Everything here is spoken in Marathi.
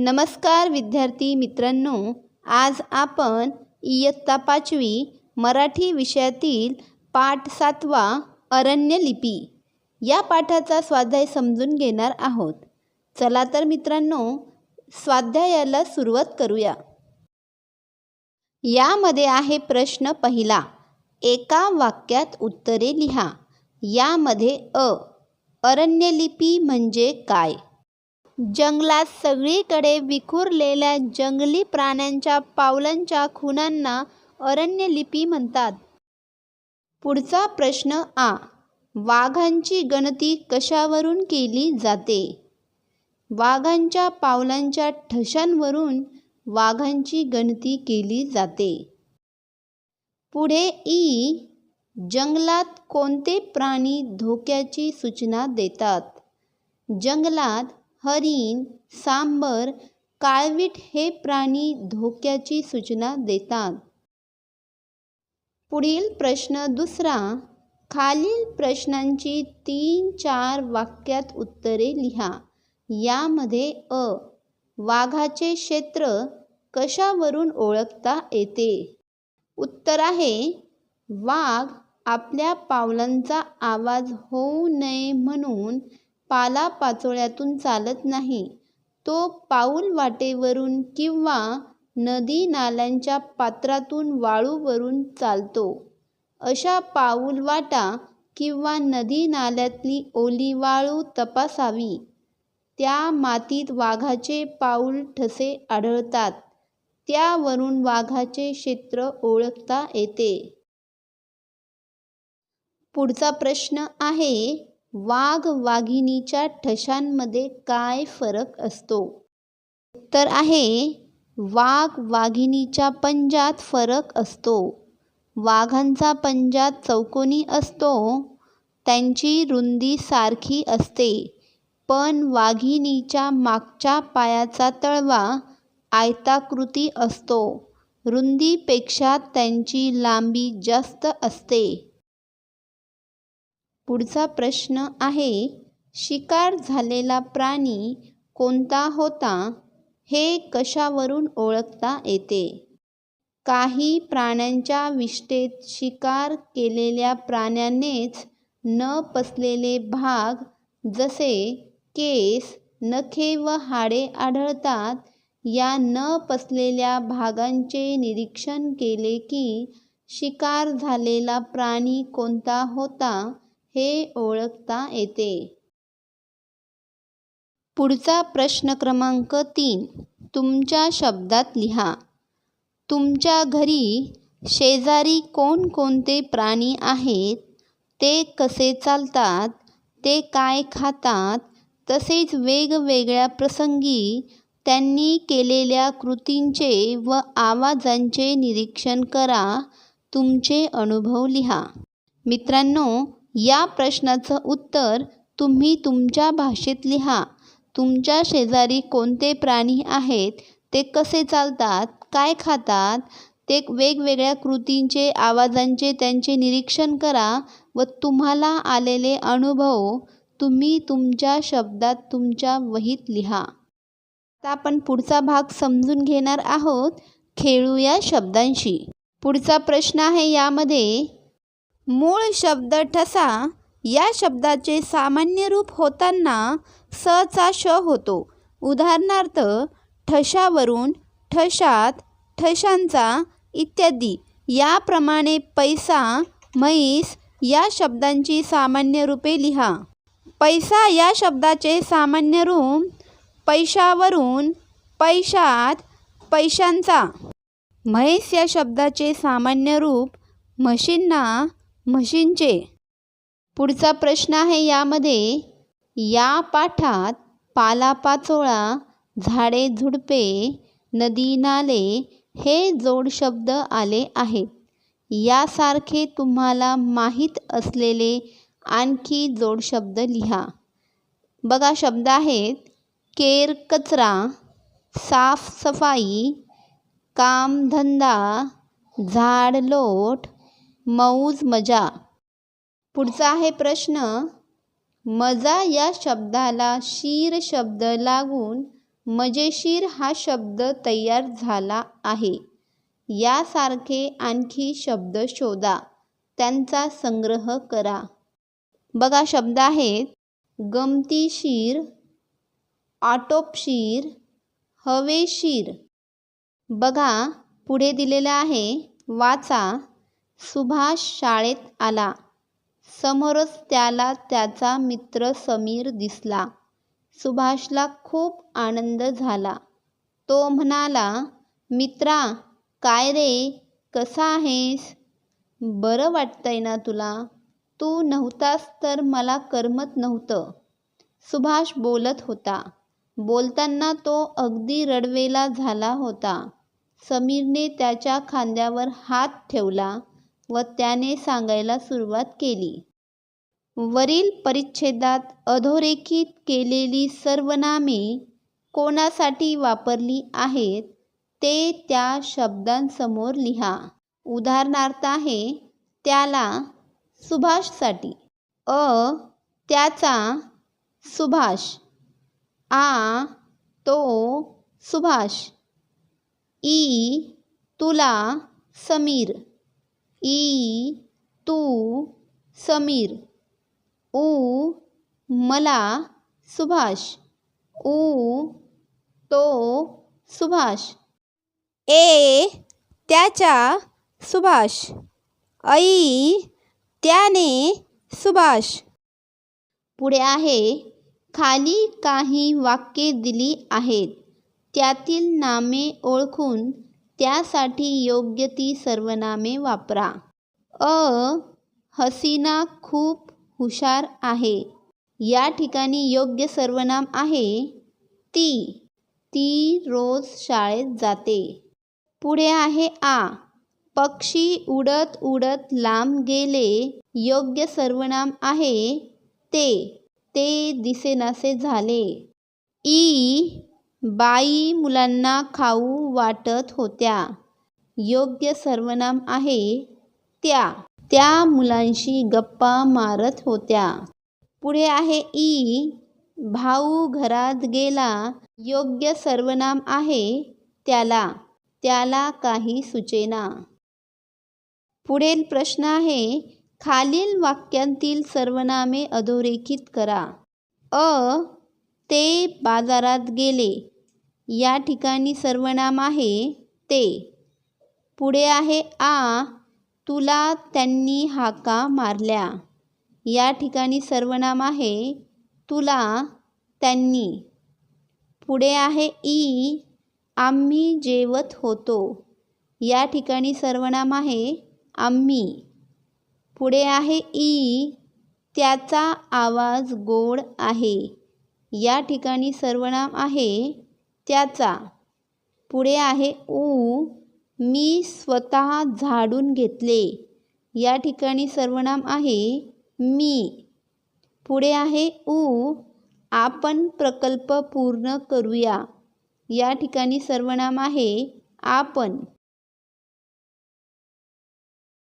नमस्कार विद्यार्थी मित्रांनो आज आपण इयत्ता पाचवी मराठी विषयातील पाठ सातवा अरण्यलिपी या पाठाचा स्वाध्याय समजून घेणार आहोत. चला तर मित्रांनो स्वाध्यायाला सुरुवात करूया. यामध्ये आहे प्रश्न पहिला. एका वाक्यात उत्तरे लिहा. यामध्ये अ. अरण्यलिपी म्हणजे काय? जंगलात सगळीकडे विखुरलेल्या जंगली प्राण्यांच्या पावलांच्या खुणांना अरण्यलिपी म्हणतात. पुढचा प्रश्न आ. वाघांची गणती कशावरून केली जाते? वाघांच्या पावलांच्या ठशांवरून वाघांची गणती केली जाते. पुढे ई. जंगलात कोणते प्राणी धोक्याची सूचना देतात? जंगलात हरिण सांबर काळवीट हे प्राणी धोक्याची सूचना देतात. पुढील प्रश्न दुसरा खालील प्रश्नांची तीन चार वाक्यात उत्तरे लिहा. यामध्ये अ वाघाचे क्षेत्र कशावरून ओळखता येते? उत्तर आहे वाघ आपल्या पावलांचा आवाज होऊ नये म्हणून पालापाचोळ्यातून चालत नाही. तो पाऊल वाटेवरून किंवा नदी नाल्यांच्या पात्रातून वाळूवरून चालतो. अशा पाऊलवाटा किंवा नदी नाल्यातली ओली वाळू तपासावी. त्या मातीत वाघाचे पाऊल ठसे आढळतात. त्यावरून वाघाचे क्षेत्र ओळखता येते. पुढचा प्रश्न आहे वाघ वाघिणीच्या ठशांमध्ये काय फरक असतो? उत्तर आहे वाघ वाघिणीच्या पंजात फरक असतो. वाघांचा पंजा चौकोनी असतो. त्यांची रुंदी सारखी असते. पण वाघिणीच्या मागच्या पायाचा तळवा आयताकृती असतो. रुंदीपेक्षा त्यांची लांबी जास्त असते. पुढचा प्रश्न आहे शिकार झालेला प्राणी कोणता होता हे कशावरून ओळखता येते काही प्राण्यांच्या विष्ठेत शिकार केलेल्या प्राण्यानेच न पसलेले भाग जसे केस नखे व हाडे आढळतात. या न पसलेल्या भागांचे निरीक्षण केले की शिकार झालेला प्राणी कोणता होता हे ओळखता येते. पुढचा प्रश्न क्रमांक तीन. तुमच्या शब्दात लिहा. तुमच्या घरी शेजारी कोणकोणते प्राणी आहेत? ते कसे चालतात? ते काय खातात? तसेच वेगवेगळ्या प्रसंगी त्यांनी केलेल्या कृतींचे व आवाजांचे निरीक्षण करा. तुमचे अनुभव लिहा. मित्रांनो या प्रश्नाचं उत्तर तुम्ही तुमच्या भाषेत लिहा. तुमच्या शेजारी कोणते प्राणी आहेत? ते कसे चालतात? काय खातात? ते वेगवेगळ्या कृतींचे आवाजांचे त्यांचे निरीक्षण करा व तुम्हाला आलेले अनुभव तुम्ही तुमच्या शब्दात तुमच्या वहीत लिहा. आता आपण पुढचा भाग समजून घेणार आहोत. खेळूया शब्दांशी. पुढचा प्रश्न आहे यामध्ये मूळ शब्द ठसा या शब्दाचे सामान्य रूप होताना स चा श होतो. उदाहरणार्थ ठशावरून ठशात ठशांचा इत्यादी. याप्रमाणे पैसा म्हैस या शब्दांची सामान्य रूपे लिहा. पैसा या शब्दाचे सामान्य रूप पैशावरून पैशात पैशांचा. म्हैस या शब्दाचे सामान्य रूप म्हशींना म्हशींचे. पुढचा प्रश्न आहे यामध्ये या पाठात पालापाचोळा झाडे झुडपे नदी नाले हे जोडशब्द आले आहेत. यासारखे तुम्हाला माहीत असलेले आणखी जोडशब्द लिहा. बघा शब्द आहेत केर कचरा साफसफाई कामधंदा झाड लोट मौज मजा. पुढचा आहे प्रश्न. मजा या शब्दाला शीर शब्द लागून मजेशीर हा शब्द तयार झाला आहे. यासारखे आणखी शब्द शोधा. त्यांचा संग्रह करा. बघा शब्द आहेत. गमतीशीर आटोपशीर हवेशीर बघा पुढे दिलेलं आहे. वाचा. सुभाष शाळेत आला. समोरच त्याला त्याचा मित्र समीर दिसला. सुभाषला खूप आनंद झाला. तो म्हणाला मित्रा काय रे? कसा आहेस? बरं वाटतंय ना तुला. तू नव्हतास तर मला करमत नव्हतं. सुभाष बोलत होता. बोलताना तो अगदी रडवेला झाला होता. समीरने त्याच्या खांद्यावर हात ठेवला. व त्याने सांगायला सुरुवात केली. वरील परिच्छेदात अधोरेखित केलेली सर्वनामे कोणासाठी वापरली आहेत ते त्या शब्दांसमोर लिहा. उदाहरणार्थ आहे त्याला सुभाषसाठी अ त्याचा सुभाष. आ तो सुभाष. ई तुला समीर. ई तू समीर. ऊ मला सुभाष. ऊ तो सुभाष. ए त्याच्या सुभाष. ऐ त्याने सुभाष. पुढे आहे खाली काही वाक्ये दिली आहेत. त्यातील नामे ओळखून त्यासाठी योग्य ती सर्वनामे वापरा. अ. हसीना खूप हुशार आहे. या ठिकाणी योग्य सर्वनाम आहे. ती ती रोज शाळेत जाते. पुढे आहे आ. पक्षी उडत उडत लांब गेले. योग्य सर्वनाम आहे. ते ते दिसेनासे झाले. ई. बाई मुलांना खाऊ वाटत होत्या. योग्य सर्वनाम आहे त्या. त्या मुलांशी गप्पा मारत होत्या. पुढे आहे ई. भाऊ घरात गेला. योग्य सर्वनाम आहे त्याला. त्याला काही सुचेना. पुढील प्रश्न आहे खालील वाक्यांतील सर्वनामे अधोरेखित करा. अ ते बाजारात गेले. या ठिकाणी सर्वनाम आहे ते. पुढे आहे आ तुला त्यांनी हाका मारल्या. या ठिकाणी सर्वनाम आहे तुला त्यांनी. पुढे आहे ई आम्ही जेवत होतो. या ठिकाणी सर्वनाम आहे आम्ही. पुढे आहे ई त्याचा आवाज गोड आहे. या ठिकाणी सर्वनाम आहे त्याचा पुढे आहे ऊ मी स्वतः झाडून घेतले. या ठिकाणी सर्वनाम आहे मी. पुढे आहे ऊ आपण प्रकल्प पूर्ण करूया. या ठिकाणी सर्वनाम आहे आपण.